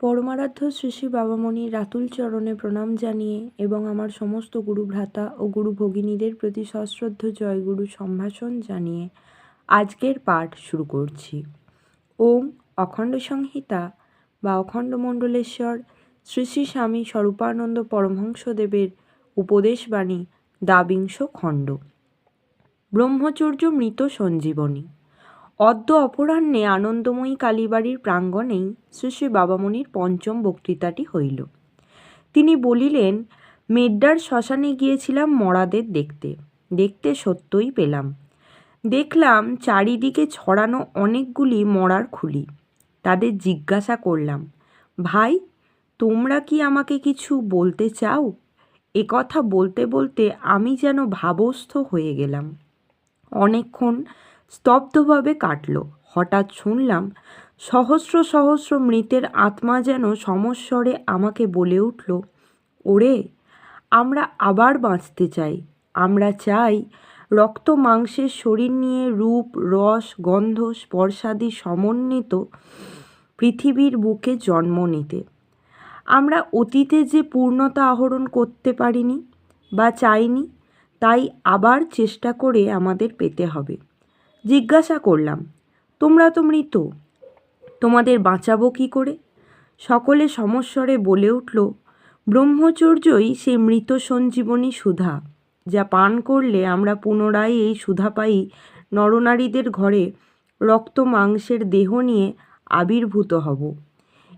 পরমারাধ্য শ্রী বাবামণির রাতুল চরণে প্রণাম জানিয়ে এবং আমার সমস্ত গুরু ভ্রাতা ও গুরু ভগিনীদের প্রতি সশ্রদ্ধ জয়গুরু সম্ভাষণ জানিয়ে আজকের পাঠ শুরু করছি। ওম অখণ্ড সংহিতা বা অখণ্ড মণ্ডলেশ্বর শ্রী শ্রী স্বামী স্বরূপানন্দ পরমহংসদেবের উপদেশবাণী দ্বাবিংশ খণ্ড। ব্রহ্মচর্য মৃত সঞ্জীবনী। অদ্য অপরাহ্নে আনন্দময়ী কালীবাড়ির প্রাঙ্গণেই শ্রী বাবামণির পঞ্চম বক্তৃতাটি হইল। তিনি বলিলেন, মেড্ডার শ্মশানে গিয়েছিলাম মরাদের দেখতে। দেখতে সত্যই পেলাম। দেখলাম চারিদিকে ছড়ানো অনেকগুলি মরার খুলি। তাদের জিজ্ঞাসা করলাম, ভাই, তোমরা কি আমাকে কিছু বলতে চাও? এ কথা বলতে বলতে আমি যেন ভাবস্থ হয়ে গেলাম। অনেকক্ষণ স্তব্ধভাবে কাটল। হঠাৎ শুনলাম, সহস্র সহস্র মৃতের আত্মা যেন সমস্বরে আমাকে বলে উঠল, ওরে, আমরা আবার বাঁচতে চাই। আমরা চাই রক্ত মাংসের শরীর নিয়ে রূপ, রস, গন্ধ, স্পর্শাদি সমন্বিত পৃথিবীর বুকে জন্ম নিতে। আমরা অতীতে যে পূর্ণতা আহরণ করতে পারিনি বা চাইনি, তাই আবার চেষ্টা করে আমাদের পেতে হবে। জিজ্ঞাসা করলাম, তোমরা তো মৃত, তোমাদের বাঁচাবো কী করে? সকলে সমস্বরে বলে উঠল, ব্রহ্মচর্যই সেই মৃত সঞ্জীবনী সুধা, যা পান করলে আমরা পুনরায় এই সুধা পাই নরনারীদের ঘরে রক্ত মাংসের দেহ নিয়ে আবির্ভূত হব।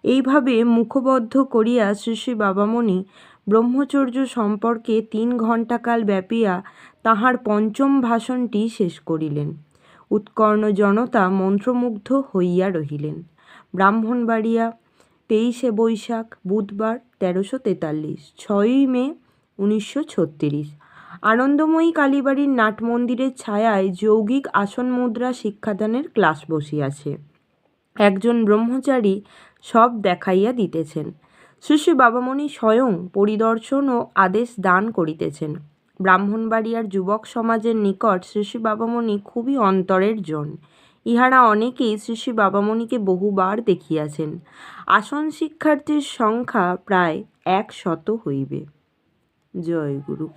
এইভাবে মুখবদ্ধ করিয়া শ্রী বাবামণি ব্রহ্মচর্য সম্পর্কে তিন ঘণ্টাকাল ব্যাপিয়া তাহার পঞ্চম ভাষণটি শেষ করিলেন। উৎকর্ণ জনতা মন্ত্রমুগ্ধ হইয়া রহিলেন। ব্রাহ্মণবাড়িয়া, তেইশে বৈশাখ, বুধবার, তেরোশো তেতাল্লিশ, ছয়ই মে, উনিশশো ছত্রিশ। আনন্দময়ী কালীবাড়ির নাটমন্দিরের ছায়ায় যৌগিক আসন মুদ্রা শিক্ষাদানের ক্লাস বসিয়াছে। একজন ব্রহ্মচারী সব দেখাইয়া দিতেছেন। শ্রী শ্রী বাবামণি স্বয়ং পরিদর্শন ও আদেশ দান করিতেছেন। ব্রাহ্মণবাড়িয়ার যুবক সমাজের নিকট শ্রী বাবামণি খুবই অন্তরের জন। ইহারা অনেকেই শ্রী বাবামণিকে বহুবার দেখিয়াছেন। আসন শিক্ষার্থীর সংখ্যা প্রায় এক শত হইবে। জয় গুরু।